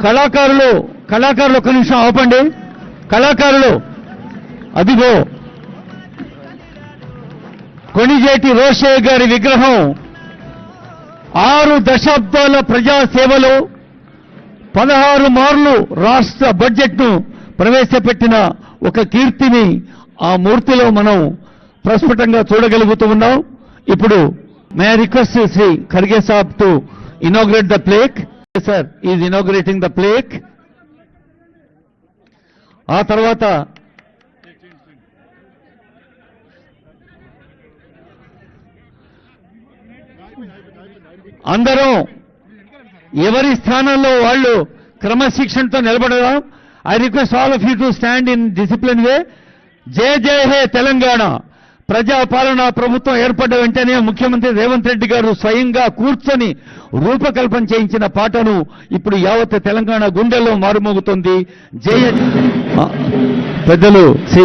కళాకారులు కళాకారులు ఒక్క నిమిషం ఆపండి. కళాకారులు అదిగో. కొణిజేటి రోషయ్య గారి విగ్రహం. ఆరు దశాబ్దాల ప్రజాసేవలో పదహారు మార్లు రాష్ట్ర బడ్జెట్ను ప్రవేశపెట్టిన ఒక కీర్తిని ఆ మూర్తిలో మనం ప్రస్ఫుటంగా చూడగలుగుతూ ఉన్నాం. ఇప్పుడు may request Shri Kharge saab to inaugurate the plaque. Sir is inaugurating the plaque ఆ తర్వాత అందరూ ఎవరి స్థానంలో వాళ్ళు క్రమశిక్షణతో నిలబడదాం. I request all of you to stand in discipline way జయ జయ హే తెలంగాణ. ప్రజాపాలనా ప్రభుత్వం ఏర్పడ్డ వెంటనే ముఖ్యమంత్రి రేవంత్ రెడ్డి గారు స్వయంగా కూర్చొని రూపకల్పన చేయించిన పాటను ఇప్పుడు యావత్ తెలంగాణ గుండెల్లో మారుమోగుతుంది. జయ పెద్దలు శ్రీ